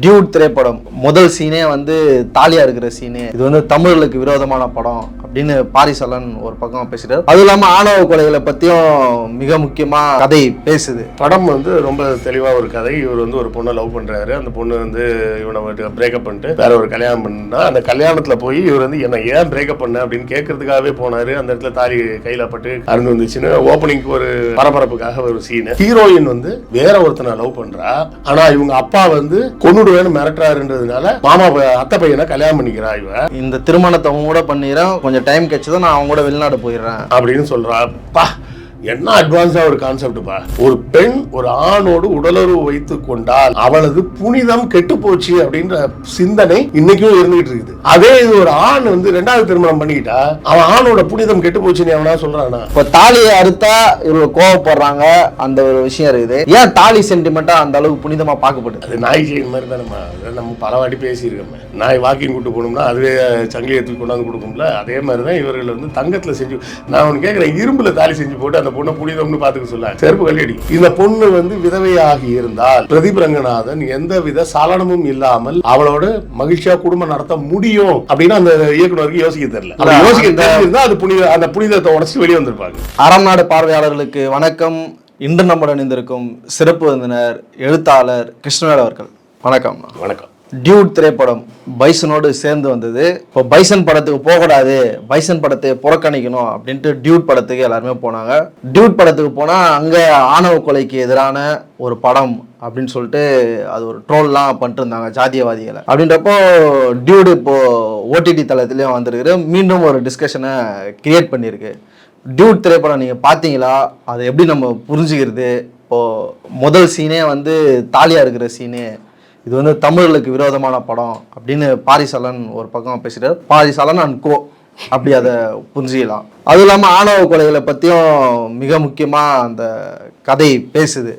Dude திரைப்படம். முதல் சீனே வந்து தாலியா இருக்கிற சீனு. இது வந்து தமிழர்களுக்கு விரோதமான படம். அப்படின்னு பாரிசலன் ஒரு பக்கம் பேசுறாரு அதுவும் இல்லாம ஆணவ கொலைகளை பத்தியும் மிக முக்கியமா கதை பேசுது. படம் வந்து ரொம்ப தெளிவாக ஒரு கதை. இவர் வந்து ஒரு பொண்ணை லவ் பண்ணுறாரு அந்த பொண்ணு வந்து இவனை பிரேக்கப் பண்ணிட்டு வேற ஒரு கல்யாணம் பண்ணா அந்த கல்யாணத்தில் போய் இவர் வந்து என்னை ஏன் பிரேக்கப் பண்ண? அப்படின்னு கேட்கறதுக்காகவே போனார். அந்த இடத்துல தாலி கையில் பட்டு அருந்து வந்துச்சுன்னு ஓப்பனிங்க்கு ஒரு பரபரப்புக்காக ஒரு சீன் ஹீரோயின் வந்து வேற ஒருத்தனை லவ் பண்றா. ஆனா இவங்க அப்பா வந்து கொன்னுடுவேன்னு மிரட்டுறாருன்றதுனால மாமா அத்தை பையனை கல்யாணம் பண்ணிக்கிறா இவ. இந்த திருமணத்தை அவங்க கூட பண்ணிடுறேன் கொஞ்சம் டைம் கிடைச்சதும் நான் அவங்க கூட வெளிநாடு போயிடுறேன். அப்படின்னு சொல்றா. என்ன அட்வான்ஸா ஒரு கான்செப்ட்பா ஒரு பெண் ஒரு ஆணோடு உடலுறவு வைத்து கொண்டால் அவளது புனிதம் கெட்டு போச்சு அப்படின்ற சிந்தனை இன்னைக்கும் இருந்துகிட்டு இருக்குது. அதே இது ஒரு ஆண் வந்து ரெண்டாவது திருமணம் பண்ணிக்கிட்டா அவன் ஆணோட புனிதம் கெட்டு போச்சுன்னு அவனா சொல்றானா? இப்போ தாலியை அறுத்தா இவங்க கோவப்படுறாங்க அந்த ஒரு விஷயம் இருக்குது. ஏன் தாலி சென்டிமெண்ட்டா அந்த அளவுக்கு புனிதமா பார்க்கப்படுது அது நாய் செயின் மாதிரி அதை நம்ம பல வாட்டி பேசியிருக்கோமே. நாய் வாக்கிங் கூட்டு போனோம்னா அதுவே சங்கிலியை தூக்கி கொண்டாந்து கொடுக்கும்ல. அதே மாதிரி தான் இவர்கள் வந்து தங்கத்தில் செஞ்சு நான் ஒன்று கேட்குறேன் இரும்புல தாலி செஞ்சு போட்டு அந்த பொண்ணை புனிதம்னு பார்த்துக்க சொல்ல செருப்பு கல்லடி இந்த பொண்ணு வந்து விதவையாகி இருந்தால் பிரதீப் ரங்கநாதன் எந்த வித சலனமும் இல்லாமல் அவளோட மகிழ்ச்சியா குடும்பம் நடத்த முடியும் அப்படின்னு அந்த இயக்குனருக்கு யோசிக்க தெரியல. யோசிக்க அது புனித அந்த புனிதத்தை உடச்சி வெளியே வந்திருப்பாங்க. அறம் நாடு பார்வையாளர்களுக்கு வணக்கம். இன்று நம்முடன் இணைந்திருக்கும் சிறப்பு விருந்தினர் எழுத்தாளர் கிருஷ்ணவேல் அவர்கள். வணக்கம். வணக்கம். டியூட் திரைப்படம் பைசனோடு சேர்ந்து வந்தது. இப்போ பைசன் படத்துக்கு போகக்கூடாது. பைசன் படத்தை புறக்கணிக்கணும் அப்படின்ட்டு டியூட் படத்துக்கு எல்லாருமே போனாங்க. டியூட் படத்துக்கு போனால் அங்கே ஆணவ கொலைக்கு எதிரான ஒரு படம் அப்படின்னு சொல்லிட்டு அது ஒரு ட்ரோல்லாம் பண்ணிட்டு இருந்தாங்க ஜாதியவாதிகளை. அப்படின்றப்போ டியூடு இப்போ ஓடிடி தளத்துலேயும் வந்திருக்கு மீண்டும் ஒரு டிஸ்கஷனை கிரியேட் பண்ணியிருக்கு. டியூட் திரைப்படம் நீங்கள் பார்த்தீங்களா? அதை எப்படி நம்ம புரிஞ்சுக்கிறது? இப்போது முதல் சீனே வந்து தாலியாக இருக்கிற சீனு இது வந்து தமிழர்களுக்கு விரோதமான படம் அப்படின்னு பாரிசலன் ஒரு பக்கம் பேசிட்டார். பாரிசலன் அண்ட் கோ அப்படி அதை புரிஞ்சிக்கலாம். அதுவும் இல்லாமல் ஆணவ கொலைகளை பற்றியும் மிக முக்கியமாக அந்த கதை பேசுது.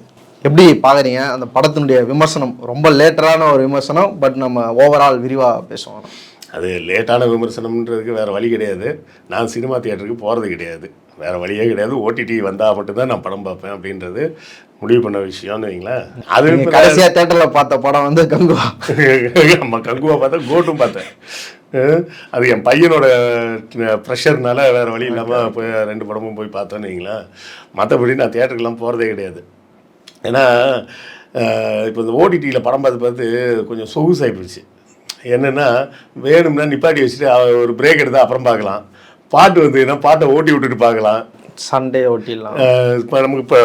எப்படி பார்க்குறீங்க அந்த படத்தினுடைய விமர்சனம் ரொம்ப லேட்டரான ஒரு விமர்சனம் பட் நம்ம ஓவரால் விரிவாக பேசுவோம். அது லேட்டான விமர்சனம்ன்றதுக்கு வேறு வழி கிடையாது. நான் சினிமா தியேட்டருக்கு போகிறது கிடையாது. வேறு வழியே கிடையாது. ஓடிடி வந்தால் மட்டும்தான் நான் படம் பார்ப்பேன் அப்படின்றது முடிவு பண்ண விஷயம்னு வைங்களேன். அது கடைசியாக தேட்டரில் பார்த்த படம் வந்து கங்குவா. நம்ம கங்குவா பார்த்தேன் கோட்டும் பார்த்தேன். அது என் பையனோட ப்ரெஷர்னால வேற வழி இல்லாமல் போய் ரெண்டு படமும் போய் பார்த்தோன்னு வைங்களேன். மற்றபடி நான் தியேட்டருக்கெல்லாம் போகிறதே கிடையாது. ஏன்னா இப்போ இந்த ஓடிடியில் படம் பார்த்து பார்த்து கொஞ்சம் சொகுசாகி போச்சு என்னென்னா வேணும்னா நிப்பாட்டி வச்சுட்டு ஒரு பிரேக் எடுத்து அப்புறம் பார்க்கலாம். பாட்டு வந்ததுன்னா பாட்டை ஓட்டி விட்டுட்டு பார்க்கலாம். சண்டே ஓட்டிடலாம் இப்போ நமக்கு இப்போ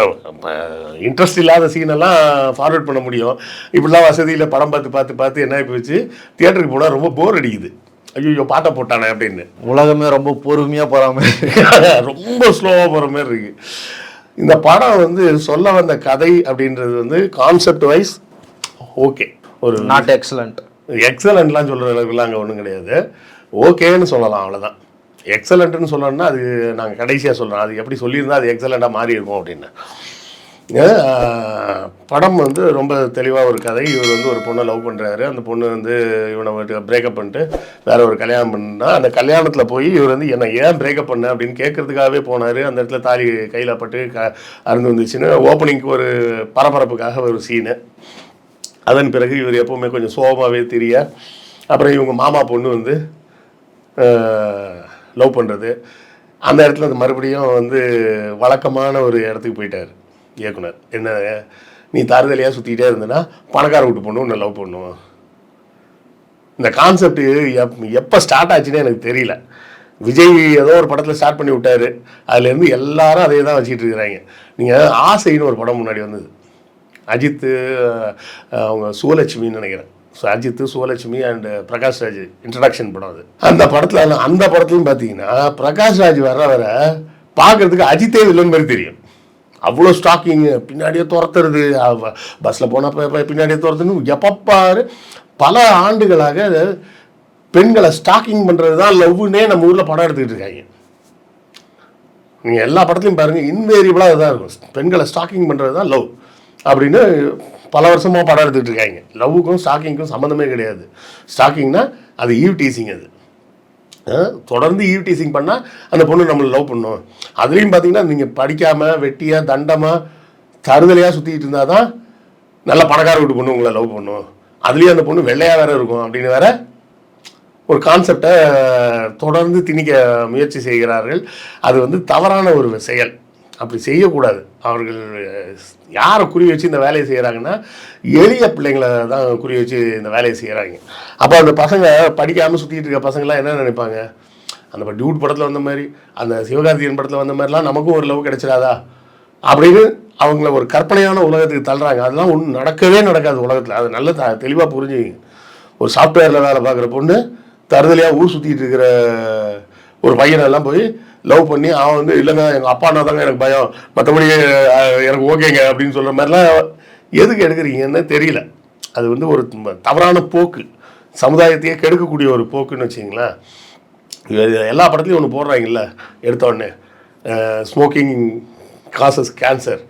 இன்ட்ரெஸ்ட் இல்லாத சீனெல்லாம் ஃபார்வர்ட் பண்ண முடியும். இப்படிலாம் வசதியில் படம் பார்த்து பார்த்து பார்த்து என்ன ஆகி போச்சு? தியேட்டருக்கு போனால் ரொம்ப போர் அடிக்குது. ஐயோ பாட்டை போட்டானே அப்படின்னு. உலகமே ரொம்ப பொறுமையாக போகிற மாதிரி ரொம்ப ஸ்லோவாக போகிற மாதிரி இருக்கு. இந்த படம் வந்து சொல்ல வந்த கதை அப்படின்றது வந்து கான்செப்ட் வைஸ் ஓகே ஒரு நாட் எக்ஸலண்ட் எக்ஸலண்ட்லாம் சொல்கிற அளவுக்குலாம் அங்கே ஒன்றும் கிடையாது. ஓகேன்னு சொல்லலாம் அவ்வளோதான் எக்ஸலண்ட்டுன்னு சொல்லணும்னா அது நாங்கள் கடைசியாக சொல்கிறோம் அது எப்படி சொல்லியிருந்தா அது எக்ஸலண்ட்டாக மாறி இருக்கும் அப்படின்னு. படம் வந்து ரொம்ப தெளிவாக ஒரு கதை. இவர் வந்து ஒரு பொண்ணை லவ் பண்ணுறாரு அந்த பொண்ணு வந்து இவனை பிரேக்கப் பண்ணிட்டு வேற ஒரு கல்யாணம் பண்ணால் அந்த கல்யாணத்தில் போய் இவர் வந்து என்னை ஏன் பிரேக்கப் பண்ண? அப்படின்னு கேட்கறதுக்காகவே போனார். அந்த இடத்துல தாலி கையில் பட்டு க அருந்து வந்துச்சுன்னு ஓப்பனிங்க்கு ஒரு பரபரப்புக்காக ஒரு சீனு அதன் பிறகு இவர் எப்போவுமே கொஞ்சம் சோகமாகவே தெரிய அப்புறம் இவங்க மாமா பொண்ணு வந்து லவ் பண்ணுறது அந்த இடத்துல அது மறுபடியும் வந்து வழக்கமான ஒரு இடத்துக்கு போயிட்டார் இயக்குனர். என்ன நீ தருதலையாக சுற்றிக்கிட்டே இருந்தேன்னா பணக்கார வீட்டு பொண்ணு உன்னை லவ் பண்ணுவோம் இந்த கான்செப்ட் எப் எப்போ ஸ்டார்ட் ஆச்சுன்னு எனக்கு தெரியல. விஜய் ஏதோ ஒரு படத்தில் ஸ்டார்ட் பண்ணி விட்டார். அதுலேருந்து எல்லாரும் அதே தான் வச்சுக்கிட்டு இருக்கிறாங்க. நீங்கள் ஆசைன்னு ஒரு படம் முன்னாடி வந்தது. அஜித்து அவங்க சுவலட்சுமின்னு நினைக்கிறேன். So Ajith Suvalakshmi and Prakash Raj introduction படம் அது. அந்த படத்தில் அந்த படத்துலையும் பார்த்தீங்கன்னா பிரகாஷ் ராஜ் வர வர பார்க்கறதுக்கு அஜித்தே வில்லன் மாதிரி தெரியும். அவ்வளோ ஸ்டாக்கிங் பின்னாடியே துரத்துறது பஸ்ஸில் போனால் பின்னாடியே துரத்துன்னு எப்பப்பாரு பல ஆண்டுகளாக பெண்களை ஸ்டாக்கிங் பண்ணுறது தான் லவ்னே நம்ம ஊரில் படம் எடுத்துக்கிட்டு இருக்காங்க. நீங்கள் எல்லா படத்துலையும் பாருங்கள் இன்வேரியபிளாக இதாக இருக்கும். பெண்களை ஸ்டாக்கிங் பண்ணுறது தான் லவ் அப்படின்னு பல வருஷமாக படம் எடுத்துகிட்டு இருக்காங்க. லவ்வுக்கும் ஸ்டாக்கிங்க்கும் சம்மந்தமே கிடையாது. ஸ்டாக்கிங்னா அது ஈவ் டீசிங் அது. தொடர்ந்து ஈவ் டீசிங் பண்ணால் அந்த பொண்ணு நம்மளை லவ் பண்ணும். அதுலேயும் பார்த்தீங்கன்னா நீங்கள் படிக்காமல் வெட்டியாக தண்டமாக தருதலையாக சுற்றிட்டு இருந்தால் தான் நல்ல பணக்கார வீட்டு பொண்ணு உங்களை லவ் பண்ணும். அதுலேயும் அந்த பொண்ணு வெள்ளையாக வேற இருக்கும் அப்படின்னு வேற ஒரு கான்செப்டை தொடர்ந்து திணிக்க முயற்சி செய்கிறார்கள். அது வந்து தவறான ஒரு செயல். அப்படி செய்யக்கூடாது. அவர்கள் யாரை குறி வச்சு இந்த வேலையை செய்கிறாங்கன்னா எளிய பிள்ளைங்களை தான் குறி வச்சு இந்த வேலையை செய்கிறாங்க அப்போ அந்த பசங்க படிக்காமல் சுற்றிட்டு இருக்க பசங்களாம் என்ன நினைப்பாங்க? அந்த டியூட் படத்தில் வந்த மாதிரி அந்த சிவகார்த்திகன் படத்தில் வந்த மாதிரிலாம் நமக்கும் ஒரு லவ் கிடைச்சிடாதா? அப்படின்னு அவங்கள ஒரு கற்பனையான உலகத்துக்கு தள்ளுறாங்க. அதெல்லாம் ஒன்றும் நடக்கவே நடக்காது உலகத்தில். அது நல்ல த தெளிவாக புரிஞ்சுங்க ஒரு சாஃப்ட்வேரில் வேலை பார்க்குற பொண்ணு தருதலையாக ஊர் சுற்றிட்டு இருக்கிற ஒரு பையனெல்லாம் போய் லவ் பண்ணி அவன் வந்து இல்லைங்க எங்கள் அப்பானா தாங்க எனக்கு பயம். மற்றபடி எனக்கு ஓகேங்க அப்படின்னு சொல்கிற மாதிரிலாம் எதுக்கு எடுக்கிறீங்கன்னு தெரியல. அது வந்து ஒரு தவறான போக்கு. சமுதாயத்தையே கெடுக்கக்கூடிய ஒரு போக்குன்னு வச்சிங்களேன் எல்லா படத்துலையும் ஒன்று போடுறாங்கல்ல எடுத்த உடனே. Smoking causes cancer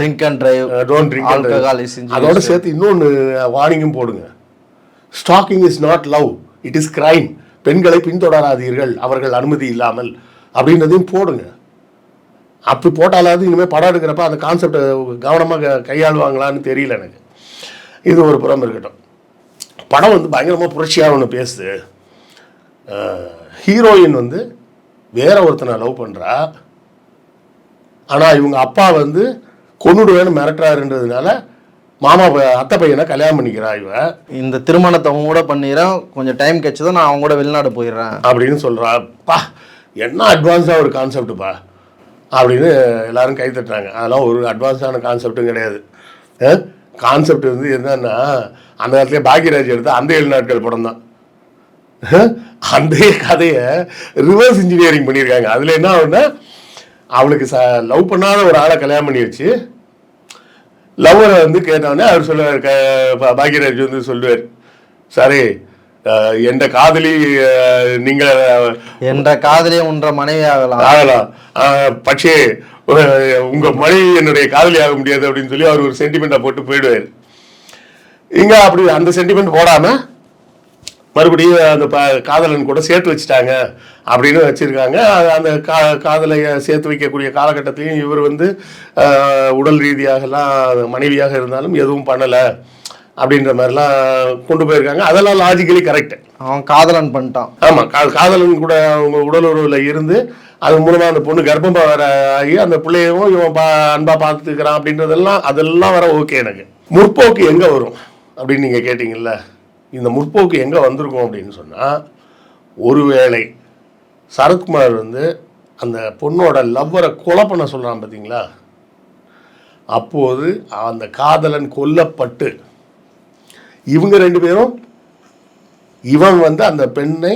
drink and drive don't drink injurious. அதோட சேர்த்து இன்னொன்று வார்னிங்கும் போடுங்க. Stalking is not love it is crime பெண்களை பின்தொடராதீர்கள் அவர்கள் அனுமதி இல்லாமல் அப்படின்றதையும் போடுங்க. அப்படி போட்டாலாவது இனிமேல் படம் எடுக்கிறப்ப அந்த கான்செப்டை கவனமாக கையாளுவாங்களான்னு தெரியல எனக்கு. இது ஒரு புறம் இருக்கட்டும். படம் வந்து பயங்கரமாக புரட்சியாக ஒன்று பேசுது. ஹீரோயின் வந்து வேற ஒருத்தனை லவ் பண்ணுறா ஆனால் இவங்க அப்பா வந்து கொன்னுடுவேன்னு மிரட்டுறாருன்றதுனால மாமா அத்தை பையனை கல்யாணம் பண்ணிக்கிறா இவ. இந்த திருமணத்தை அவங்க கூட பண்ணிடுறேன் கொஞ்சம் டைம் கிடைச்சதும் நான் அவங்க கூட வெளிநாடு போயிடுறேன் அப்படின்னு சொல்றா. பா என்ன அட்வான்ஸாக ஒரு கான்செப்ட்டுப்பா அப்படின்னு எல்லாரும் கை தட்டுறாங்க. அதெல்லாம் ஒரு அட்வான்ஸான கான்செப்ட்டும் கிடையாது. கான்செப்ட் வந்து என்னன்னா அந்த நேரத்துல பாக்யராஜ் எடுத்த அந்த ஏழு நாட்கள் படம் தான். அந்த கதையை ரிவர்ஸ் இன்ஜினியரிங் பண்ணியிருக்காங்க. அதில் என்ன ஆகுன்னா அவளுக்கு ச லவ் பண்ணாத ஒரு ஆளை கல்யாணம் பண்ணி வச்சு லவ்வரை வந்து கேட்டவொடனே அவர் சொல்லுவார் க பாக்யராஜ் வந்து சொல்லுவார் சரி எந்த காதலி நீங்கள் என்ற காதலியே உன்ற மனைவி ஆகலாம். ஆகலாம். பட்சே உங்க மனைவி என்னுடைய காதலி ஆக முடியாது அப்படின்னு சொல்லி அவர் ஒரு சென்டிமெண்ட்டை போட்டு போயிடுவார். இங்க அப்படி அந்த சென்டிமெண்ட் போடாம மறுபடியும் அந்த ப காதலன் கூட சேர்த்து வச்சுட்டாங்க அப்படின்னு வச்சுருக்காங்க. அந்த கா காதலை சேர்த்து வைக்கக்கூடிய காலகட்டத்திலையும் இவர் வந்து உடல் ரீதியாகலாம் மனைவியாக இருந்தாலும் எதுவும் பண்ணலை அப்படின்ற மாதிரிலாம் கொண்டு போயிருக்காங்க. அதெல்லாம் லாஜிக்கலி கரெக்ட் அவன் காதலன் பண்ணிட்டான். ஆமாம் கா காதலன் கூட அவங்க உடல் உறவில் இருந்து அது மூலமாக அந்த பொண்ணு கர்ப்பம் வர ஆகி அந்த பிள்ளையவும் இவன் பா அன்பாக பார்த்துக்கிறான் அப்படின்றதெல்லாம் அதெல்லாம் வர ஓகே எனக்கு. முற்போக்கு எங்கே வரும் அப்படின்னு நீங்கள் கேட்டிங்கல்ல? இந்த முற்போக்கு எங்கே வந்திருக்கும் அப்படின்னு சொன்னால் ஒருவேளை சரத்குமார் வந்து அந்த பொண்ணோட லவ்வரை கொலை பண்ண சொல்கிறான் பார்த்தீங்களா அப்போது அந்த காதலன் கொல்லப்பட்டு இவங்க ரெண்டு பேரும் இவன் வந்து அந்த பெண்ணை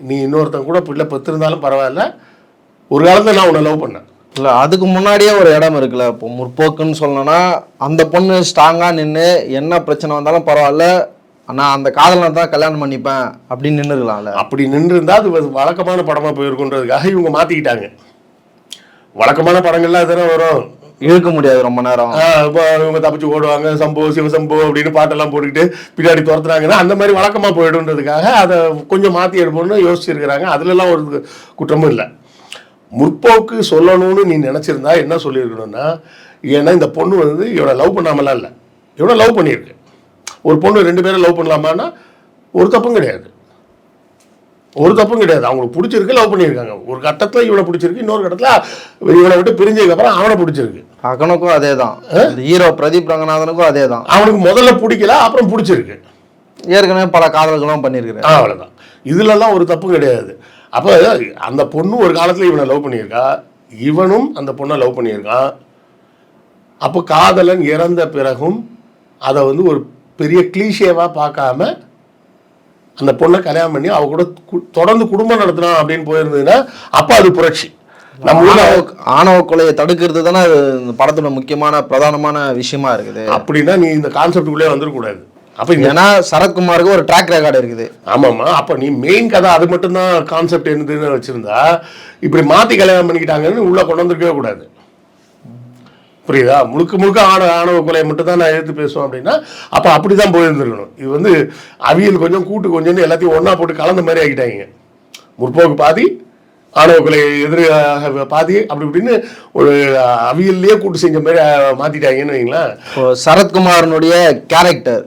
நீ இன்னொருத்தன் கூட பிள்ளை பெற்றிருந்தாலும் பரவாயில்ல ஒரு காலத்தில் நான் உன்னை லவ் பண்ணேன். இல்லை அதுக்கு முன்னாடியே ஒரு இடம் இருக்குல்ல இப்போ முற்போக்குன்னு சொல்லணும்னா அந்த பொண்ணு ஸ்ட்ராங்காக நின்று என்ன பிரச்சனை வந்தாலும் பரவாயில்ல நான் அந்த காதலனை தான் கல்யாணம் பண்ணிப்பேன் அப்படின்னு நின்றுக்கலாம்ல அப்படி நின்றுருந்தா அது வழக்கமான படமாக போயிருக்குன்றதுக்காக இவங்க மாற்றிக்கிட்டாங்க வழக்கமான படங்கள்லாம் தானே வரும். இழுக்க முடியாது ரொம்ப நேரம். இவங்க தப்பிச்சு ஓடுவாங்க சம்போ சிவசம்போ அப்படின்னு பாட்டெல்லாம் போட்டுக்கிட்டு பின்னாடி துரத்துறாங்கன்னா அந்த மாதிரி வழக்கமாக போயிடுன்றதுக்காக அதை கொஞ்சம் மாற்றி எடுப்போம்னு யோசிச்சிருக்கிறாங்க. அதுலலாம் ஒரு குற்றமும் இல்லை. முற்போக்கு சொல்லணும்னு நீ நினச்சிருந்தா என்ன சொல்லியிருக்கணும்னா ஏன்னா இந்த பொண்ணு வந்து இவனை லவ் பண்ணாமலாம் இல்லை. இவனை லவ் பண்ணியிருக்கு. ஒரு பொண்ணு ரெண்டு பேரும் லவ் பண்ணலாமான்னா ஒரு தப்பும் கிடையாது. ஒரு தப்பும் கிடையாது. அவங்களுக்கு பிடிச்சிருக்கு லவ் பண்ணியிருக்காங்க. ஒரு கட்டத்தில் இவனை பிடிச்சிருக்கு இன்னொரு கட்டத்தில் இவனை விட்டு பிரிஞ்சதுக்கப்புறம் அவனை பிடிச்சிருக்கு. அகனுக்கும் அதே தான். ஹீரோ பிரதீப் ரங்கநாதனுக்கும் அதே தான். அவனுக்கு முதல்ல பிடிக்கல அப்புறம் பிடிச்சிருக்கு. ஏற்கனவே பல காதல்களும் பண்ணியிருக்கிறேன் ஆ, அவ்வளவுதான். இதுலலாம் ஒரு தப்பு கிடையாது. அப்போ அந்த பொண்ணு ஒரு காலத்தில் இவனை லவ் பண்ணியிருக்கா. இவனும் அந்த பொண்ணை லவ் பண்ணியிருக்கான். அப்போ காதலன் இறந்த பிறகும் அதை வந்து ஒரு பெரிய கிளீஷேவாக பார்க்காம அந்த பொண்ணை கல்யாணம் பண்ணி அவ கூட தொடர்ந்து குடும்பம் நடத்தினான் அப்படின்னு போயிருந்ததுன்னா அப்போ அது புரட்சி. நம்ம ஊர்ல ஆணவ கொலையை தடுக்கிறது தானே இந்த படத்தோட முக்கியமான பிரதானமான விஷயமா இருக்குது. அப்படின்னா நீ இந்த கான்செப்டுக்குள்ளே வந்துடக்கூடாது. அப்போ ஏன்னா சரத்குமாருக்கு ஒரு ட்ராக் ரெக்கார்டு இருக்குது. ஆமாம்மா. அப்போ நீ மெயின் கதை அது மட்டும்தான் கான்செப்ட் என்னதுன்னு வச்சிருந்தா இப்படி மாற்றி கல்யாணம் பண்ணிக்கிட்டாங்கன்னு உள்ளே கொண்டு வந்திருக்கவே கூடாது. புரியுதா? முழுக்க முழுக்க ஆணவ ஆணவ கொலையை மட்டும் தான் நான் எடுத்து பேசுவேன் அப்படின்னா அப்போ அப்படி தான் போயிருந்துருக்கணும். இது வந்து அவியல் கொஞ்சம் கூட்டு கொஞ்சம்னு எல்லாத்தையும் ஒன்றா போட்டு கலந்த மாதிரி ஆகிட்டாங்க முற்போக்கு பாதி ஆணவ கொலை எதிராக பாதி அப்படி இப்படின்னு ஒரு அவியல்லையே கூட்டு செஞ்ச மாதிரி மாற்றிட்டாங்கன்னு வைங்களேன். சரத்குமாரனுடைய கேரக்டர்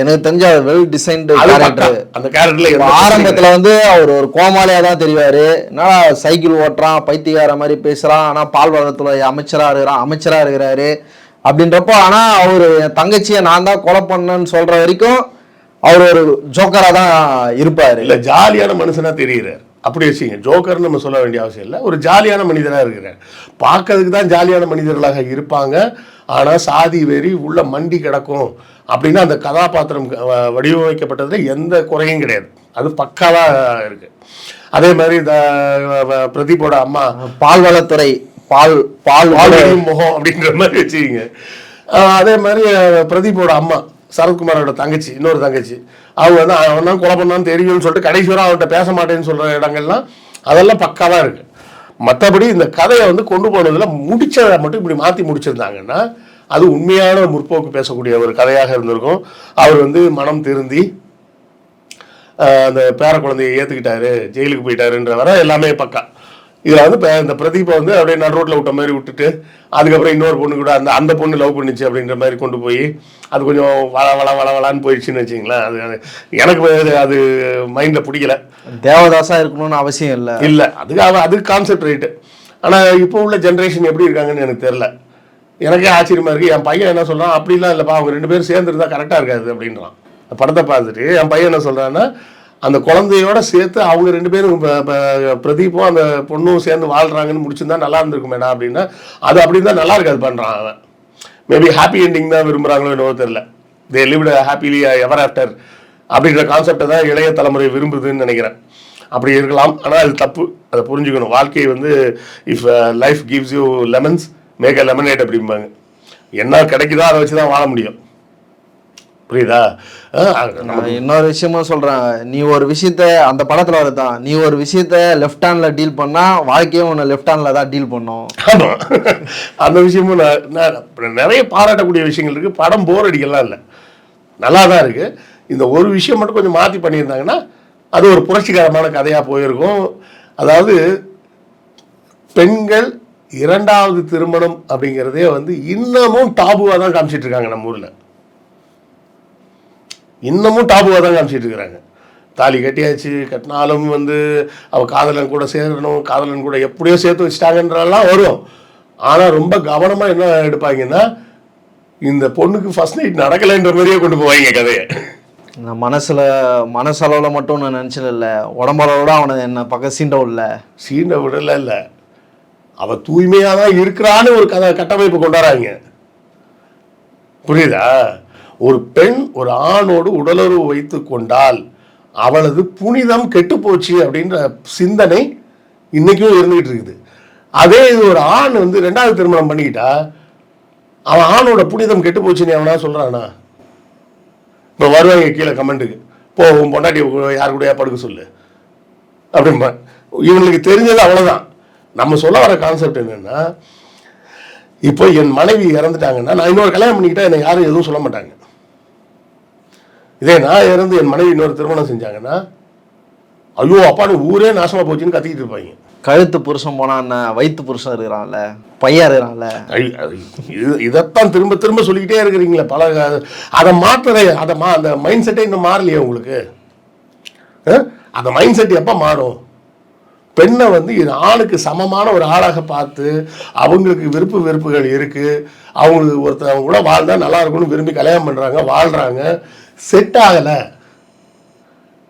எனக்கு தெரிஞ்ச வெல் டிசைன்டு. கேரக்டர் அந்த கேரக்டர்ல ஆரம்பத்துல வந்து அவர் ஒரு கோமாளியா தான் தெரிவாரு. என்னடா சைக்கிள் ஓட்டுறான் பைத்தியக்கார மாதிரி பேசுறான் ஆனா பால்வளத்துல அமைச்சரா இருக்கிறான் அமைச்சரா இருக்கிறாரு. அப்படின்றப்போ ஆனா அவரு என் தங்கச்சியை நான் தான் கொலை பண்ணேன்னு சொல்ற வரைக்கும் அவர் ஒரு ஜோக்கரா தான் இருப்பாரு. இல்ல ஜாலியான மனுஷனா தெரியுறார். அப்படி வச்சுங்க ஜோக்கர்னு நம்ம சொல்ல வேண்டிய அவசியம் இல்லை. ஒரு ஜாலியான மனிதனா இருக்கிறார். பார்க்கறதுக்கு தான் ஜாலியான மனிதர்களாக இருப்பாங்க. ஆனா சாதி வெறி உள்ள மண்டி கிடக்கும் அப்படின்னு அந்த கதாபாத்திரம் வடிவமைக்கப்பட்டதுல எந்த குறையும் கிடையாது. அது பக்காவா இருக்கு. அதே மாதிரி இந்த பிரதீப்போட அம்மா பால்வளத்துறை பால் பால் முகம். அப்படின்ற மாதிரி வச்சுக்கிங்க. அதே மாதிரி பிரதீப்போட அம்மா சரத்குமாரோட தங்கச்சி இன்னொரு தங்கச்சி. அவங்க வந்து அவன் தான் கொலை பண்ணான்னு தெரியும்னு சொல்லிட்டு கடைசி வரை அவன்கிட்ட பேச மாட்டேன்னு சொல்கிற இடங்கள்லாம் அதெல்லாம் பக்காவாக இருக்குது மற்றபடி இந்த கதையை வந்து கொண்டு போனதில் முடித்ததை மட்டும் இப்படி மாற்றி முடிச்சிருந்தாங்கன்னா அது உண்மையான முற்போக்கு பேசக்கூடிய ஒரு கதையாக இருந்திருக்கும். அவர் வந்து மனம் திருந்தி அந்த பேர குழந்தைய ஏற்றுக்கிட்டாரு ஜெயிலுக்கு போயிட்டாருன்ற வர எல்லாமே பக்கா. இதுல வந்து இப்ப இந்த பிரதீப்பை வந்து அப்படியே நடு ரோட்ல விட்ட மாதிரி விட்டுட்டு அதுக்கப்புறம் இன்னொரு பொண்ணு கூட அந்த அந்த பொண்ணு லவ் பண்ணுச்சு அப்படின்ற மாதிரி கொண்டு போய் அது கொஞ்சம் வள வள வள வளான்னு போயிடுச்சுன்னு வச்சுங்களேன் அது எனக்கு அது- மைண்ட்ல பிடிக்கல. தேவதாசா இருக்கணும்னு அவசியம் இல்லை. இல்ல அதுக்கு அவ அது கான்செப்ட் ரைட்டு ஆனா இப்போ உள்ள ஜென்ரேஷன் எப்படி இருக்காங்கன்னு எனக்கு தெரியல. எனக்கே ஆச்சரியமா இருக்கு. என் பையன் என்ன சொல்றான்? அப்படிலாம் இல்லப்பா அவங்க ரெண்டு பேரும் சேர்ந்து இருந்தா கரெக்டா இருக்காது அப்படின்றான். படத்தை பார்த்துட்டு என் பையன் என்ன சொல்றான்னா அந்த குழந்தையோட சேர்த்து அவங்க ரெண்டு பேரும் பிரதீப்பும் அந்த பொண்ணும் சேர்ந்து வாழ்கிறாங்கன்னு முடிச்சிருந்தா நல்லா இருந்திருக்கும் மேடம் அப்படின்னா அது அப்படி தான் நல்லா இருக்காது பண்ணுறான் அவன். மேபி ஹாப்பி எண்டிங் தான் விரும்புகிறாங்களோ என்னவோ தெரில they lived happily ever after அப்படின்ற கான்செப்டை தான் இளைய தலைமுறை விரும்புதுன்னு நினைக்கிறேன். அப்படி இருக்கலாம். ஆனால் அது தப்பு. அதை புரிஞ்சுக்கணும். வாழ்க்கையை வந்து if life gives you lemons make a lemonade அப்படிம்பாங்க. என்ன கிடைக்குதோ அதை வச்சு தான் வாழ முடியும். புரியுதா? இன்னொரு விஷயமும் சொல்றேன். நீ ஒரு விஷயத்த அந்த படத்துல வருதான் நீ ஒரு விஷயத்த லெஃப்ட் ஹேண்ட்ல டீல் பண்ணா வாழ்க்கையும் உன்னை லெஃப்ட் ஹேண்ட்ல தான் டீல் பண்ணும். அந்த விஷயமும் நான் நிறைய பாராட்டக்கூடிய விஷயங்கள் இருக்கு. படம் போர் அடிக்கலாம் இல்லை. நல்லா தான் இருக்கு. இந்த ஒரு விஷயம் மட்டும் கொஞ்சம் மாற்றி பண்ணியிருந்தாங்கன்னா அது ஒரு புரட்சிகரமான கதையாக போயிருக்கும். அதாவது பெண்கள் இரண்டாவது திருமணம் அப்படிங்கிறதே வந்து இன்னமும் டாபுவாக தான் காமிச்சிட்டு இருக்காங்க நம்ம ஊரில். இன்னமும் டாபுவாக தான் காமிச்சிட்டு இருக்கிறாங்க. தாலி கட்டியாச்சு கட்டினாலும் வந்து அவ காதலன் கூட சேரணும் காதலன் கூட எப்படியோ சேர்த்து வச்சிட்டாங்கன்றதெல்லாம் வரும். ஆனால் ரொம்ப கவனமாக என்ன எடுப்பாங்கன்னா இந்த பொண்ணுக்கு ஃபர்ஸ்ட் நைட் நடக்கலைன்ற மாதிரியே கொண்டு போவாங்க கதையை. நான் மனசுல மனசளவுல மட்டும் நான் நினைச்சது இல்ல. உடம்பளவோட அவனை என்ன பக்கம் சீண்ட இல்ல சீனை விடல இல்லை. அவ தூய்மையாக தான் இருக்கிறான்னு ஒரு கதை கட்டமைப்பு கொண்டாடுறாங்க புரியுதா? ஒரு பெண் ஒரு ஆணோடு உடலுறவு வைத்து கொண்டால் அவளது புனிதம் கெட்டு போச்சு அப்படின்ற சிந்தனை இன்னைக்கும் இருந்துகிட்டு இருக்குது. அதே இது ஒரு ஆண் வந்து ரெண்டாவது திருமணம் பண்ணிக்கிட்டா அவன் ஆணோட புனிதம் கெட்டு போச்சுன்னு அவனா சொல்றானா? இப்போ வருவாங்க கீழே கமெண்ட்டுக்கு. போ உன் பொண்டாட்டி யார் கூடயா படுக்க சொல்லு. அப்படிம்பா. இவங்களுக்கு தெரிஞ்சது அவ்வளவுதான். நம்ம சொல்ல வர கான்செப்ட் என்னன்னா இப்போ என் மனைவி இறந்துட்டாங்கன்னா நான் இன்னொரு கல்யாணம் பண்ணிக்கிட்டா என்னை யாரும் எதுவும் சொல்ல மாட்டாங்க. இதே நான் இறந்து என் மனைவி இன்னொரு திருமணம் செஞ்சாங்கன்னா ஐயோ அப்பான்னு ஊரே நாசமா போச்சுன்னு கத்திக்கிட்டு இருப்பாங்க. கழுத்து புருஷன் போனா என்ன? வயிற்று புருஷன் இருக்கிறான்ல? பையன் இருக்கிறான்ல? இது இதைத்தான் திரும்ப திரும்ப சொல்லிக்கிட்டே இருக்கிறீங்களே பல அதை மாற்றுற அதை மா அந்த மைண்ட் செட்டே இன்னும் மாறலையே உங்களுக்கு? அந்த மைண்ட் செட் எப்போ மாறும்? பெண்ணை வந்து இது ஆணுக்கு சமமான ஒரு ஆளாக பார்த்து அவங்களுக்கு விருப்பு வெறுப்புகள் இருக்கு. அவங்களுக்கு ஒருத்தர் அவங்க கூட வாழ்ந்தா நல்லா இருக்கும்னு விரும்பி கல்யாணம் பண்றாங்க வாழ்றாங்க. செட் ஆகலை.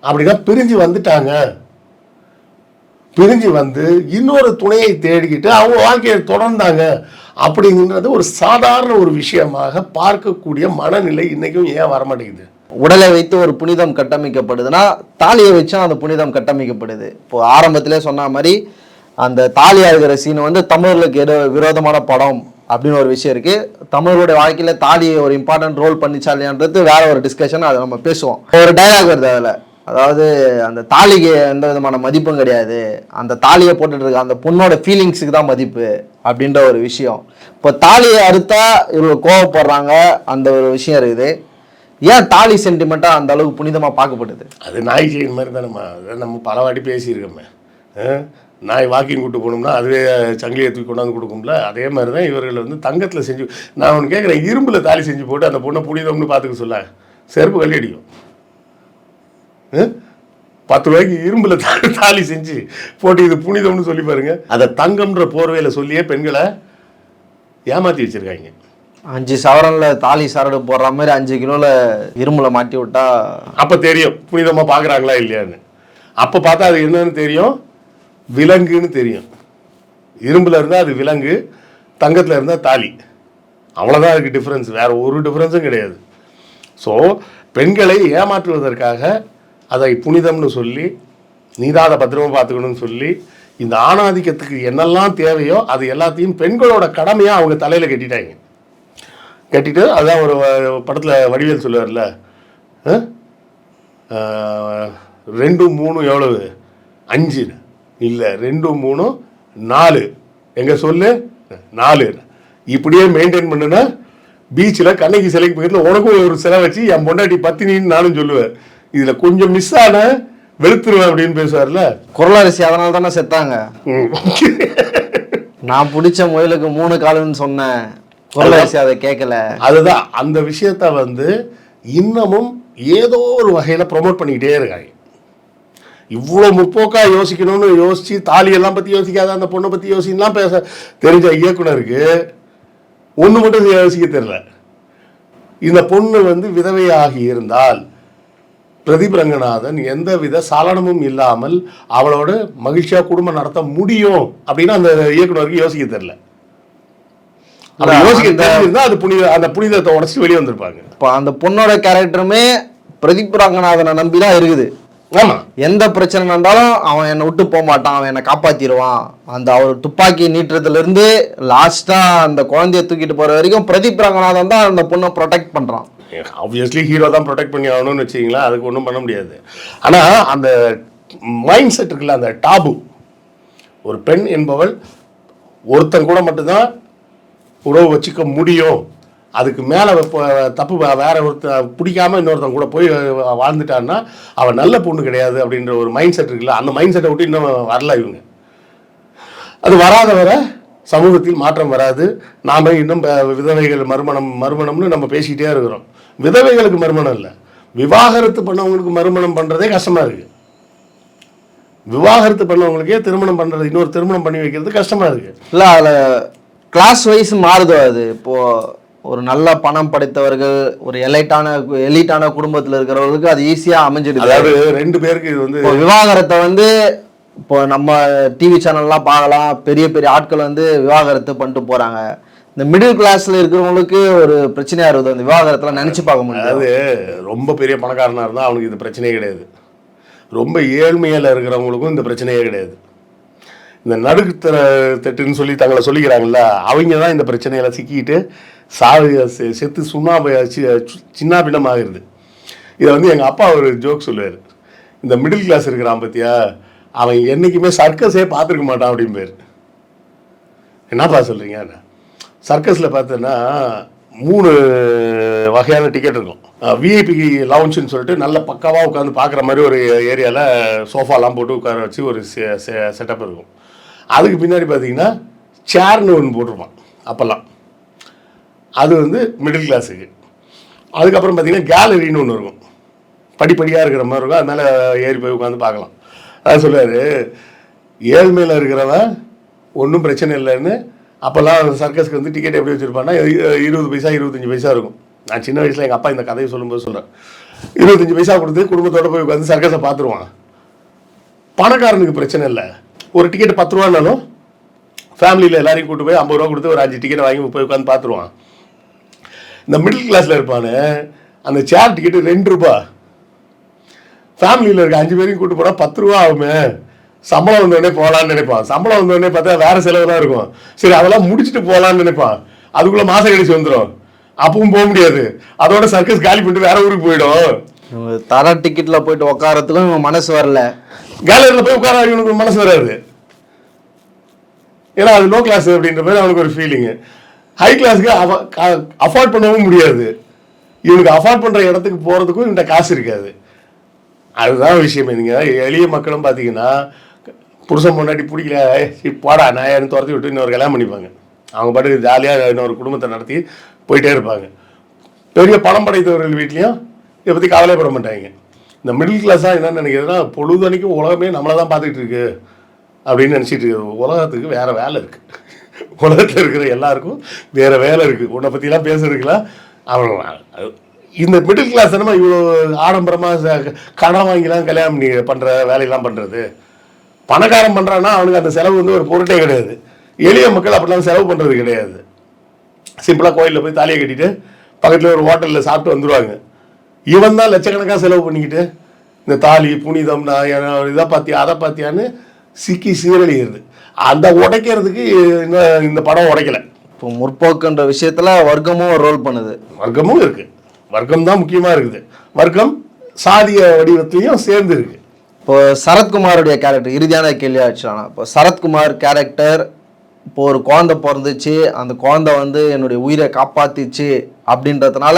அப்படின்னா பிரிஞ்சு வந்துட்டாங்க. பிரிஞ்சு வந்து இன்னொரு துணையை தேடிக்கிட்டு அவங்க வாழ்க்கையை தொடர்ந்தாங்க. அப்படிங்கிறது ஒரு சாதாரண ஒரு விஷயமாக பார்க்கக்கூடிய மனநிலை இன்றைக்கும் ஏன் வரமாட்டேங்குது? உடலை வைத்து ஒரு புனிதம் கட்டமைக்கப்படுதுன்னா தாலியை வச்சும் அந்த புனிதம் கட்டமைக்கப்படுது. இப்போ ஆரம்பத்திலே சொன்ன மாதிரி அந்த தாலி அழுகிற சீன் வந்து தமிழர்களுக்கு எது விரோதமான படம் அப்படின்னு ஒரு விஷயம் இருக்கு. தமிழர்களுடைய வாழ்க்கையில தாலியை ஒரு இம்பார்ட்டன்ட் ரோல் பண்ணிச்சா இல்லையான்றது வேற ஒரு டிஸ்கஷன் அதை நம்ம பேசுவோம். ஒரு டைலாக் வருது அதில். அதாவது அந்த தாலிக்கு எந்த விதமான மதிப்பும் கிடையாது. அந்த தாலியை போட்டுட்டு இருக்க அந்த பொண்ணோட ஃபீலிங்ஸுக்கு தான் மதிப்பு அப்படின்ற ஒரு விஷயம். இப்போ தாலியை அறுத்தா இவ்வளோ கோவப்படுறாங்க அந்த ஒரு விஷயம் இருக்குது. ஏன் தாலி சென்டிமெண்ட்டாக அந்த அளவுக்கு புனிதமாக பார்க்கப்படுது அது நாய் செயின் மாதிரி தானேம்மா. அதை நம்ம பல வாட்டி பேசியிருக்கோமே. நாய் வாக்கிங் கூட்டு போனோம்னா அதுவே சங்கிலியை தூக்கி கொண்டாந்து கொடுக்கும்ல? அதே மாதிரி தான் இவர்கள் வந்து தங்கத்தில் செஞ்சு நான் ஒன்று கேட்குறேன் இரும்பில் தாலி செஞ்சு போட்டு அந்த பொண்ணை புனிதம்னு பார்த்துக்க சொல்ல செருப்பு கல்லி அடிக்கும். பத்து ரூபாய்க்கு இரும்பில் தாலி செஞ்சு போட்டு இது புனிதம்னு சொல்லி பாருங்க. அதை தங்கம்ன்ற போர்வையில் சொல்லியே பெண்களை ஏமாற்றி வச்சிருக்காங்க. அஞ்சு சவரன்ல தாலி சரடு போடுற மாதிரி அஞ்சு கிலோல இரும்புல மாட்டி விட்டா அப்போ தெரியும் புனிதமாக பார்க்குறாங்களா இல்லையான்னு. அப்போ பார்த்தா அது என்னன்னு தெரியும்? விலங்குன்னு தெரியும். இரும்பில் இருந்தால் அது விலங்கு தங்கத்தில் இருந்தால் தாலி. அவ்வளோதான் அதுக்கு டிஃப்ரென்ஸ் வேறு ஒரு டிஃப்ரென்ஸும் கிடையாது. ஸோ பெண்களை ஏமாற்றுவதற்காக அதை புனிதம்னு சொல்லி நீதான் அதை பத்திரமா பார்த்துக்கணும்னு சொல்லி இந்த ஆணாதிக்கத்துக்கு என்னெல்லாம் தேவையோ அது எல்லாத்தையும் பெண்களோட கடமையாக அவங்க தலையில் கட்டிட்டாங்க. கட்டிட்டு அதுதான் ஒரு படத்தில் வடிவேல் சொல்லுவார்ல ரெண்டு மூணு எவ்வளவு? அஞ்சு இல்லை ரெண்டு மூணு நாலு. எங்கே சொல்லு? நாலு. இப்படியே மெயின்டைன் பண்ணுனா பீச்சில் கண்ணகி சிலைக்கு பக்கத்தில் உனக்கும் ஒரு சிலை வச்சு என் பொண்டாட்டி பத்தினின்னு நானும் சொல்லுவேன். இதில் கொஞ்சம் மிஸ் ஆன வெளுத்துருவேன் அப்படின்னு பேசுவார்ல? குரலரசி அதனால தானே செத்தாங்க. நான் பிடிச்ச முயலுக்கு மூணு காலுன்னு சொன்னேன். குரலரசி அதை கேட்கல அதுதான். அந்த விஷயத்த வந்து இன்னமும் ஏதோ ஒரு வகையில் ப்ரொமோட் பண்ணிக்கிட்டே இருக்காங்க இவ்வளோ முற்போக்கா யோசிக்கணும்னு யோசிச்சு தாலியெல்லாம் பற்றி யோசிக்காத அந்த பொண்ணை பற்றி யோசிக்கலாம் பேச தெரிஞ்ச இயக்குனருக்கு ஒன்று மட்டும் யோசிக்க தெரியல. இந்த பொண்ணு வந்து விதவையாகி இருந்தால் பிரதீப் ரங்கநாதன் எந்தவித சலனமும் இல்லாமல் அவளோட மகிழ்ச்சியா குடும்பம் நடத்த முடியும் அப்படின்னு அந்த இயக்குனருக்கு யோசிக்க தெரியல. யோசிக்க அது புனித அந்த புனிதத்தை உடச்சி வெளியே வந்திருப்பாங்க. இப்போ அந்த பொண்ணோட கேரக்டருமே பிரதீப் ரங்கநாதனை நம்பி தான் இருக்குது. ஆமா. எந்த பிரச்சனை நடந்தாலும் அவன் என்னை விட்டு போக மாட்டான் அவன் என்னை காப்பாத்திடுவான். அந்த அவர் துப்பாக்கி நீட்டுறதுல இருந்து லாஸ்டா அந்த குழந்தைய தூக்கிட்டு போற வரைக்கும் பிரதீப் ரங்கநாதன் தான் அந்த பொண்ணை ப்ரொடெக்ட் பண்றான். ஆப்வியஸ்லி ஹீரோ தான் ப்ரொடெக்ட் பண்ணி ஆகணும்னு வச்சிங்களா அதுக்கு ஒன்றும் பண்ண முடியாது. ஆனால் அந்த மைண்ட் செட் இருக்குல்ல அந்த டாபு ஒரு பெண் என்பவள் ஒருத்தன் கூட மட்டும்தான் உறவு வச்சுக்க முடியும். அதுக்கு மேலே தப்பு வேற ஒருத்த பிடிக்காம இன்னொருத்தன் கூட போய் வாழ்ந்துட்டான்னா அவன் நல்ல பொண்ணு கிடையாது அப்படின்ற ஒரு மைண்ட் செட் இருக்குல்ல அந்த மைண்ட் செட்டை விட்டு இன்னும் வரல இவங்க. அது வராத வர சமூகத்தில் மாற்றம் வராது. நாம் இன்னும் விதவைகள் மறுமணம் மறுமணம்னு நம்ம பேசிக்கிட்டே இருக்கிறோம். விதவைகளுக்கு மறுமணம் இல்லை. விவாகரத்து பண்ணவங்களுக்கு மறுமணம் பண்றதே கஷ்டமா இருக்கு. விவாகரத்து பண்ணவங்களுக்கே திருமணம் பண்றது இன்னொரு திருமணம் பண்ணி வைக்கிறது கஷ்டமா இருக்கு. இல்ல அதுல கிளாஸ் வைஸ் மாறுதோ அது? இப்போ ஒரு நல்ல பணம் படைத்தவர்கள் ஒரு எலைட்டான எலிட்டான குடும்பத்துல இருக்கிறவர்களுக்கு அது ஈஸியா அமைஞ்சிடுது. அதாவது ரெண்டு பேருக்கு இது வந்து விவாகரத்தை வந்து இப்போ நம்ம டிவி சேனல்லாம் பார்க்கலாம். பெரிய பெரிய ஆட்கள் வந்து விவாகரத்து பண்ணிட்டு போறாங்க. இந்த மிடில் கிளாஸ்ல இருக்கிறவங்களுக்கு ஒரு பிரச்சனையா இருக்குது அந்த விவாகரத்துல நினைச்சு பார்க்க முடியாது ரொம்ப பெரிய பணக்காரனா இருந்தால் அவனுக்கு இது பிரச்சனையே கிடையாது. ரொம்ப ஏழ்மையில இருக்கிறவங்களுக்கும் இந்த பிரச்சனையே கிடையாது. இந்த நடுத்தர தட்டுன்னு சொல்லி தங்களை சொல்லிக்கிறாங்கல்ல அவங்க தான் இந்த பிரச்சனையில சிக்கிட்டு சாவு செ- செத்து சுண்ணா சின்ன ஆகிருது இதை வந்து எங்கள் அப்பா ஒரு ஜோக் சொல்லுவார். இந்த மிடில் கிளாஸ் இருக்கிறான் பார்த்தியா அவன் என்றைக்குமே சர்க்கஸே பார்த்துருக்க மாட்டான் அப்படின்னு பேர் என்னப்பா சொல்கிறீங்க சர்க்கஸில் பார்த்தோன்னா மூணு வகையான டிக்கெட் இருக்கும். விஐபி லவுஞ்சுன்னு சொல்லிட்டு நல்ல பக்காவாக உட்காந்து பார்க்குற மாதிரி ஒரு ஏரியாவில் சோஃபாலாம் போட்டு உட்கார வச்சு ஒரு செட்டப் இருக்கும். அதுக்கு பின்னாடி பார்த்தீங்கன்னா சேர்னு ஒன்று போட்டிருப்பான் அப்போல்லாம். அது வந்து மிடில் கிளாஸுக்கு அதுக்கப்புறம் பார்த்தீங்கன்னா கேலரின்னு ஒன்று இருக்கும். படிப்படியாக இருக்கிற மாதிரி இருக்கும். அதனால் ஏறி போய் உட்காந்து பார்க்கலாம். அதான் சொல்லுவார் ஏழ்மையில் இருக்கிறவன் ஒன்றும் பிரச்சனை இல்லைன்னு அப்போல்லாம் சர்க்கஸ்க்கு வந்து டிக்கெட் எப்படி வச்சுருப்பாங்கன்னா இருபது பைசா இருபத்தஞ்சி பைசா இருக்கும். நான் சின்ன வயசில் எங்கள் அப்பா இந்த கதையை சொல்லும்போது சொல்கிறேன் இருபத்தஞ்சி பைசா கொடுத்து குடும்பத்தோட போய் உட்காந்து சர்க்கஸை பார்த்துருவான். பணக்காரனுக்கு பிரச்சனை இல்லை. ஒரு டிக்கெட் பத்து ரூபானாலும் ஃபேமிலியில் எல்லாரையும் கூட்டு போய் ஐம்பது ரூபா கொடுத்து ஒரு அஞ்சு டிக்கெட் வாங்கி போய் உட்காந்து பார்த்துருவான். இந்த மிடில் கிளாஸில் இருப்பானு அந்த சேர் டிக்கெட்டு ரெண்டு ரூபா. ஃபேமிலியில் இருக்க அஞ்சு பேரையும் கூட்டு போனால் பத்து ரூபா ஆகுமே. சம்பளம் வந்தோடனே போகலான்னு நினைப்பான். சம்பளம் வந்தோடனே பார்த்தா வேற செலவு தான் இருக்கும். சரி அதெல்லாம் முடிச்சுட்டு போகலான்னு நினைப்பான். அதுக்குள்ள மாசம் கழிச்சு வந்துடும் அப்பவும் போக முடியாது. அதோட சர்க்கஸ் காலி பண்ணிட்டு வேற ஊருக்கு போயிடும். தர டிக்கெட்ல போயிட்டு உட்காரத்துக்கும் மனசு வரல. கேலரியில் போய் உட்கார இவனுக்கு மனசு வராது. ஏன்னா அது லோ கிளாஸ் அப்படின்ற மாதிரி அவனுக்கு ஒரு ஃபீலிங்கு ஹை கிளாஸ்க்கு அஃபோர்ட் பண்ணவும் முடியாது. இவனுக்கு அஃபோர்ட் பண்ணுற இடத்துக்கு போகிறதுக்கும் இவன்கிட்ட காசு இருக்காது. அதுதான் விஷயமே. நீங்கள் எளிய மக்களும் பார்த்தீங்கன்னா புருஷன் முன்னாடி பிடிக்கல ஏய், போடா நான் துரத்தி விட்டு இன்னொரு கல்யாணம் பண்ணிப்பாங்க. அவங்க பாட்டுக்கு ஜாலியாக இன்னொரு குடும்பத்தை நடத்தி போயிட்டே இருப்பாங்க. பெரிய பணம் படைத்தவர்கள் வீட்லேயும் இதை பற்றி கவலைப்பட மாட்டாங்க. இந்த மிடில் கிளாஸாக என்ன நினைக்கிறதுனா பொழுதனைக்கும் உலகமே நம்மளை தான் பார்த்துக்கிட்டு இருக்கு அப்படின்னு நினச்சிட்டு இருக்கு. உலகத்துக்கு வேறு வேலை இருக்குது உலகத்தில் இருக்கிற எல்லாருக்கும் வேறு வேலை இருக்குது உன்னை பற்றிலாம் பேசுறதுக்குலாம் அவன் இந்த மிடில் கிளாஸ் என்னமா இவ்வளோ ஆடம்பரமாக கடன் வாங்கிலாம் கல்யாணம் பண்ணி பண்ணுற வேலையெல்லாம் பண்ணுறது பணக்காரன் பண்ணுறான்னா அவனுக்கு அந்த செலவு வந்து ஒரு பொருட்டே கிடையாது. எளிய மக்கள் அப்படிலாம் செலவு பண்ணுறது கிடையாது. சிம்பிளாக கோயிலில் போய் தாலியை கட்டிட்டு பக்கத்தில் ஒரு ஹோட்டலில் சாப்பிட்டு வந்துடுவாங்க இவன் தான் லட்சக்கணக்காக செலவு பண்ணிக்கிட்டு இந்த தாலி புனிதம் நான் இதை பார்த்தியா அதை பார்த்தியான்னு சிக்கி சீரழிகிறது அந்த உடைக்கிறதுக்கு இந்த இந்த படம் உடைக்கல. இப்போ முற்போக்குன்ற விஷயத்துல வர்க்கமும் ஒரு ரோல் பண்ணுது. வர்க்கமும் இருக்கு. வர்க்கம் தான் முக்கியமாக இருக்குது. வர்க்கம் சாதிய வடிவத்திலையும் சேர்ந்து இருக்கு. இப்போ சரத்குமாருடைய கேரக்டர் இறுதியான கேள்வியா வச்சுக்கலாம் இப்போ சரத்குமார் கேரக்டர் இப்போ ஒரு குழந்தை பிறந்துச்சு அந்த குழந்தை வந்து என்னுடைய உயிரை காப்பாத்திச்சு அப்படின்றதுனால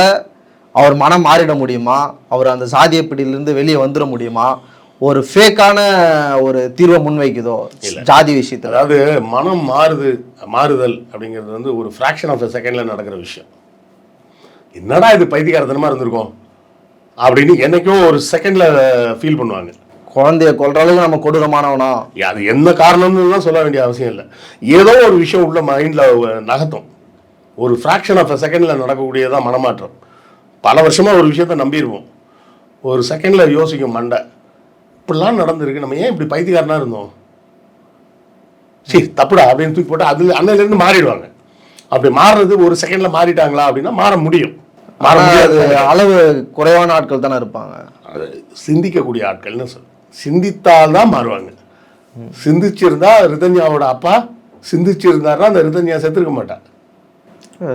அவர் மனம் மாறிட முடியுமா? அவர் அந்த சாதிய பிடியிலிருந்து வெளியே வந்துட முடியுமா? ஒரு ஃபேக்கான ஒரு தீர்வை முன்வைக்குதோ? ஜாதி விஷயத்துல. அதாவது மனம் மாறுது மாறுதல் அப்படிங்கிறது வந்து ஒரு ஃப்ராக்ஷன் ஆஃப் செகண்டில் நடக்கிற விஷயம். என்னடா இது பைத்தியக்காரத்தனமாக இருந்திருக்கும்? அப்படின்னு என்னைக்கும் ஒரு செகண்டில் ஃபீல் பண்ணுவாங்க. குழந்தைய கொல்ற அளவுக்கு நம்ம கொடூரமானவனா? அது என்ன காரணம்னுலாம் சொல்ல வேண்டிய அவசியம் இல்லை. ஏதோ ஒரு விஷயம் உள்ள மைண்டில் நகர்த்தும். ஒரு ஃப்ராக்ஷன் ஆஃப் அ செகண்டில் நடக்கக்கூடியதான் மனமாற்றம். பல வருஷமாக ஒரு விஷயத்த நம்பிடுவோம் ஒரு செகண்டில் யோசிக்கும் மண்டை. இப்படிலாம் நடந்திருக்கு. நம்ம ஏன் இப்படி பைத்தியக்காரனா இருந்தோம்? சரி தப்புடா அப்படின்னு தூக்கி போட்டு அது அன்னையிலேருந்து மாறிடுவாங்க. அப்படி மாறுறது ஒரு செகண்டில் மாறிட்டாங்களா அப்படின்னா மாற முடியும். மாற முடியாது. அளவு குறைவான ஆட்கள் தானே இருப்பாங்க. அது சிந்திக்கக்கூடிய ஆட்கள்னு சொல் சிந்தித்தால் தான் மாறுவாங்க. சிந்திச்சிருந்தா ரிதன்யாவோட அப்பா சிந்திச்சிருந்தாருன்னா அந்த ரிதன்யா செத்துருக்க மாட்டான்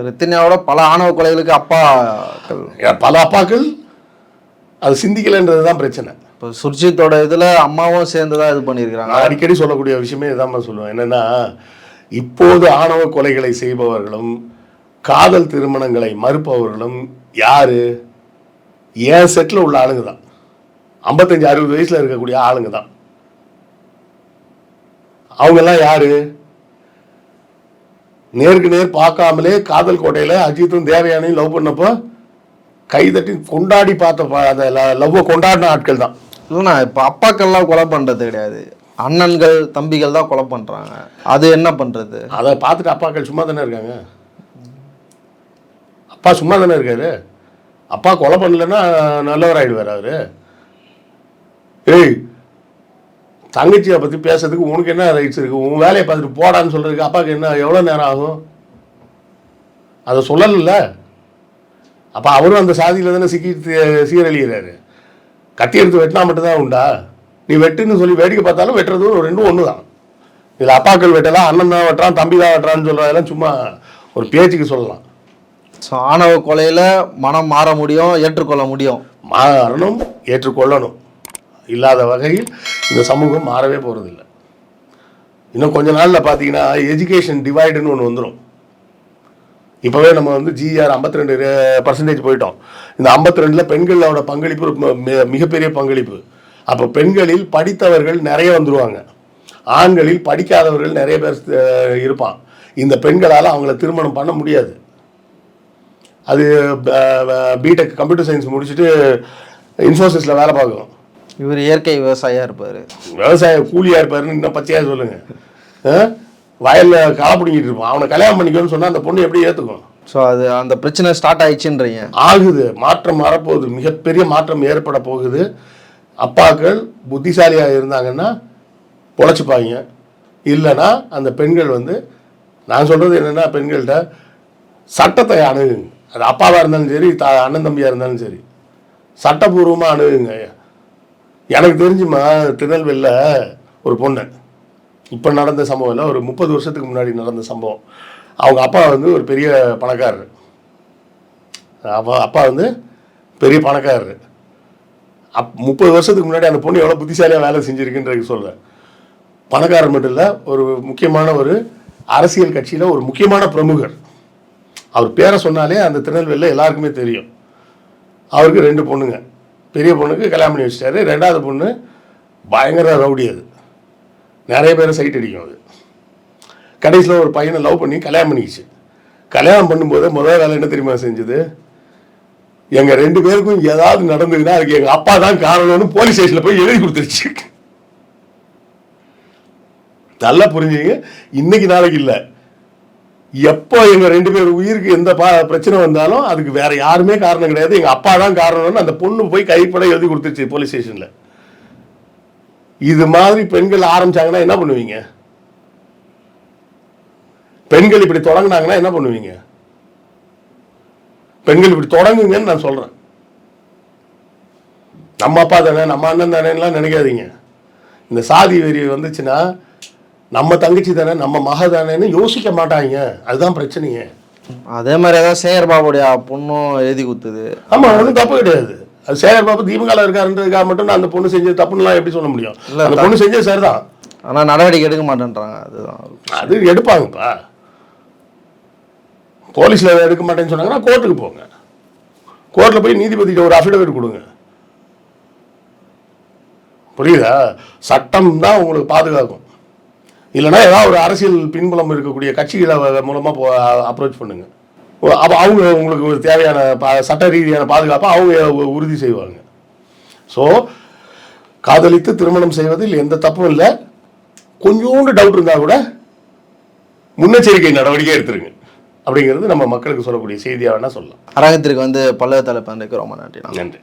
ரித்தினியாவோட பல ஆணவ கொலைகளுக்கு ஏன் பல அப்பாக்கள் அது சிந்திக்கலைன்றது தான் பிரச்சனை. இப்போ சுர்ஜித்தோட இதுல அம்மாவும் சேர்ந்து தான் இது பண்ணியிருக்கிறாங்க. அடிக்கடி சொல்லக்கூடிய விஷயமே இதான் சொல்லுவேன். என்னன்னா இப்போது ஆணவ கொலைகளை செய்பவர்களும் காதல் திருமணங்களை மறுப்பவர்களும் யாரு? ஏன் செட்டில் உள்ள ஆளுங்க தான் ஐம்பத்தஞ்சு அறுபது வயசுல இருக்கக்கூடிய ஆளுங்க தான். அவங்கெல்லாம் யாரு? நேருக்கு நேர் பார்க்காமலே காதல் கோட்டையில அஜித்தும் தேவயானையும் லவ் பண்ணப்போ கைதட்டி கொண்டாடி பார்த்த அந்த லவ்வை கொண்டாடின ஆட்கள் தான். இல்லைண்ணா இப்போ அப்பாக்கள்லாம் கொலை பண்றது கிடையாது. அண்ணன்கள் தம்பிகள் தான் கொலை பண்றாங்க. அது என்ன பண்றது? அதை பார்த்துட்டு அப்பாக்கள் சும்மா தானே இருக்காங்க? அப்பா சும்மா தானே இருக்காரு? அப்பா கொலை பண்ணலன்னா நல்லவராயிடுவார் அவரு. ஏய் தங்கச்சியை பற்றி பேசுறதுக்கு உனக்கு என்ன ரைட்ஸ் இருக்கு? உன் வேலையை பார்த்துட்டு போடான்னு சொல்றதுக்கு அப்பாவுக்கு என்ன எவ்வளோ நேரம் ஆகும்? அதை சொல்லலைல்ல அப்போ அவரும் அந்த சாதியில் தானே சிக்கி சீரழிகிறாரு கத்தி எடுத்து வெட்டினா மட்டும்தான் உண்டா? நீ வெட்டுன்னு சொல்லி வேடிக்கை பார்த்தாலும் வெட்டுறதும் ரெண்டும் ஒன்று தான் இதில் அப்பாக்கள் வெட்டலாம் அண்ணன் தான் வெட்டுறான் தம்பி தான் வெட்டுறான்னு சொல்கிறதெல்லாம் சும்மா ஒரு பேச்சுக்கு சொல்லலாம். ஸோ ஆணவ கொலையில மனம் மாற முடியும் ஏற்றுக்கொள்ள முடியும். மாறணும் ஏற்றுக்கொள்ளணும். இல்லாத வகையில் இந்த சமூகம் மாறவே போகிறதில்ல இன்னும் கொஞ்ச நாளில் பார்த்தீங்கன்னா எஜுகேஷன் டிவைடுன்னு ஒன்று வந்துடும் இப்போவே நம்ம வந்து ஜிஆர் 52% ரெண்டு பர்சன்டேஜ் போயிட்டோம். இந்த 52 ரெண்டில் பெண்களோட பங்களிப்பு மிகப்பெரிய பங்களிப்பு. அப்போ பெண்களில் படித்தவர்கள் நிறைய வந்துடுவாங்க ஆண்களில் படிக்காதவர்கள் நிறைய பேர் இருப்பான். இந்த பெண்களால் அவங்கள திருமணம் பண்ண முடியாது. அது பிடெக் கம்ப்யூட்டர் சயின்ஸ் முடிச்சுட்டு இன்ஃபோசிஸில் வேலை பார்க்கும் இவர் இயற்கை விவசாயியா இருப்பாரு. விவசாய கூலியாக இருப்பாருன்னு இன்னும் பச்சையாக சொல்லுங்க. ஆ? வயல்ல களை பிடிங்கிட்டு இருப்பான். அவனை கல்யாணம் பண்ணிக்கோன்னு சொன்னா அந்த பொண்ணு எப்படி ஏற்றுக்கும் ஸோ அது அந்த பிரச்சனை ஸ்டார்ட் ஆயிடுச்சுன்றீங்க. ஆகுது. மாற்றம் வரப்போகுது. மிகப்பெரிய மாற்றம் ஏற்பட போகுது. அப்பாக்கள் புத்திசாலியாக இருந்தாங்கன்னா பொழைச்சிப்பாங்க. இல்லைன்னா அந்த பெண்கள் வந்து நான் சொல்கிறது என்னென்னா பெண்கள்கிட்ட சட்டத்தை அணுகுங்க. அது அப்பாவாக இருந்தாலும் சரி த அண்ணன் தம்பியாக இருந்தாலும் சரி. சட்டபூர்வமாக அணுகுங்க. எனக்கு தெரிஞ்சுமா திருநெல்வேலியில் ஒரு பொண்ணு. இப்போ நடந்த சம்பவம் இல்லை ஒரு முப்பது வருஷத்துக்கு முன்னாடி நடந்த சம்பவம். அவங்க அப்பா வந்து ஒரு பெரிய பணக்காரர். அப்பா அப்பா வந்து பெரிய பணக்காரர். அப் முப்பது வருஷத்துக்கு முன்னாடி அந்த பொண்ணு எவ்வளோ புத்திசாலியாக வேலை செஞ்சுருக்குன்றது சொல்கிறேன் பணக்காரர் மட்டும் இல்லை ஒரு முக்கியமான ஒரு அரசியல் கட்சியில் ஒரு முக்கியமான பிரமுகர். அவர் பேரை சொன்னாலே அந்த திருநெல்வேலியில் எல்லாருக்குமே தெரியும். அவருக்கு ரெண்டு பொண்ணுங்க. பெரிய பொண்ணுக்கு கல்யாணம் பண்ணி வச்சிட்டாரு. ரெண்டாவது பொண்ணு பயங்கர ரவுடி அது. நிறைய பேரை சைட் அடிக்கும் அது. கடைசியில் ஒரு பையனை லவ் பண்ணி கல்யாணம் பண்ணிக்கிச்சு. கல்யாணம் பண்ணும்போது முதல் வேலை என்ன தெரியுமா செஞ்சது? எங்கள் ரெண்டு பேருக்கும் ஏதாவது நடந்ததுன்னா அதுக்கு எங்கள் அப்பா தான் காரணம்னு போலீஸ் ஸ்டேஷனில் போய் எழுதி கொடுத்துருச்சு. நல்லா புரிஞ்சுங்க இன்னைக்கு நாளைக்கு இல்லை. எப்போ எங்க ரெண்டு பேர் உயிருக்கு எந்த பா பிரச்சனை வந்தாலும் அதுக்கு வேற யாருமே காரணம் கிடையாது. எங்க அப்பா தான் காரணம்னு அந்த பொண்ணு போய் கைப்பட எழுதி கொடுத்துருச்சு போலீஸ் ஸ்டேஷன்ல. இது மாதிரி பெண்கள் ஆரம்பிச்சாங்கன்னா என்ன பண்ணுவீங்க? பெண்கள் இப்படி தொடங்கினாங்கன்னா என்ன பண்ணுவீங்க? பெண்கள் இப்படி தொடங்குங்கன்னு நான் சொல்றேன். நம்ம அப்பா தானே நம்ம அண்ணன் தானேலாம் நினைக்காதீங்க. இந்த சாதி வெறி வந்துச்சுன்னா நம்ம தங்கச்சி தானே நம்ம மக தானேன்னு யோசிக்க மாட்டாங்க. அதுதான் பிரச்சனையே. அதே மாதிரி ஏதாவது சேகர் பாபுடைய பொண்ணும் எழுதி குத்துது ஆமா அது தப்பு கிடையாது. அது சேகர் பாபு தீபகால இருக்காருன்றதுக்காக மட்டும் நான் அந்த பொண்ணு செஞ்சது தப்புன்னுலாம் எப்படி சொல்ல முடியும்? அந்த பொண்ணு செஞ்சது சரிதான். ஆனால் நடவடிக்கை எடுக்க மாட்டேன்றாங்க அதுதான். அது எடுப்பாங்கப்பா. போலீஸ்ல எடுக்க மாட்டேன்னு சொன்னாங்கன்னா கோர்ட்டுக்கு போங்க. கோர்ட்ல போய் நீதிபதிகிட்ட ஒரு அஃபிடவிட் கொடுங்க. புரியுதா? சட்டம் தான் உங்களுக்கு பாதுகாக்கும். இல்லைன்னா ஏதாவது ஒரு அரசியல் பின்புலம் இருக்கக்கூடிய கட்சிகளை வ- மூலமா போ அப்ரோச் பண்ணுங்க. அப்போ அவங்க உங்களுக்கு ஒரு தேவையான பா- சட்ட ரீதியான பாதுகாப்பை அவங்க உறுதி செய்வாங்க. ஸோ காதலித்து திருமணம் செய்வதில் எந்த தப்பும் இல்லை. கொஞ்சோண்டு டவுட் இருந்தால் கூட முன்னெச்சரிக்கை நடவடிக்கை எடுத்துருங்க. அப்படிங்கிறது நம்ம மக்களுக்கு சொல்லக்கூடிய செய்தியாக வேணால் சொல்லலாம். அரங்கத்திற்கு வந்து பல்லவ தலைப்பந்துக்கு ரொம்ப நன்றி. நன்றி.